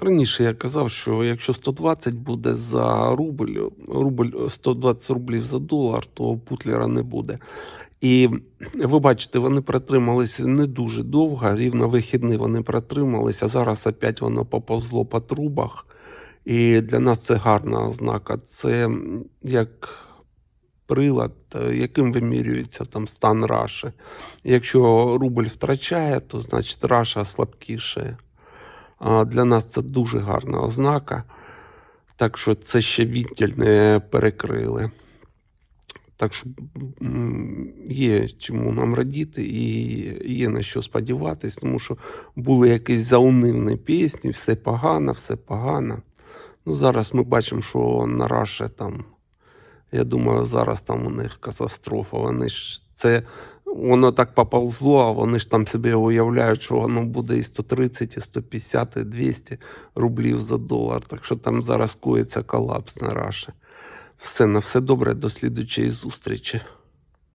Раніше я казав, що якщо 120 буде за рубль, рубль 120 рублів за долар, то Путлера не буде. І ви бачите, вони протрималися не дуже довго, рівно вихідні вони протрималися. Зараз опять воно поповзло по трубах. І для нас це гарна ознака. Це як прилад, яким вимірюється там стан Раші. Якщо рубль втрачає, то значить Раша слабкіше. Для нас це дуже гарна ознака. Так що це ще відділь не перекрили. Так що є чому нам радіти і є на що сподіватись, тому що були якісь заунивні пісні, все погано, все погано. Ну, зараз ми бачимо, що на Раше там, я думаю, зараз там у них катастрофа. Вони ж це воно так поползло, а вони ж там собі уявляють, що воно буде і 130, і 150, і 200 рублів за долар. Так що там зараз коїться колапс на Раші. Все на все добре, до слідучої зустрічі.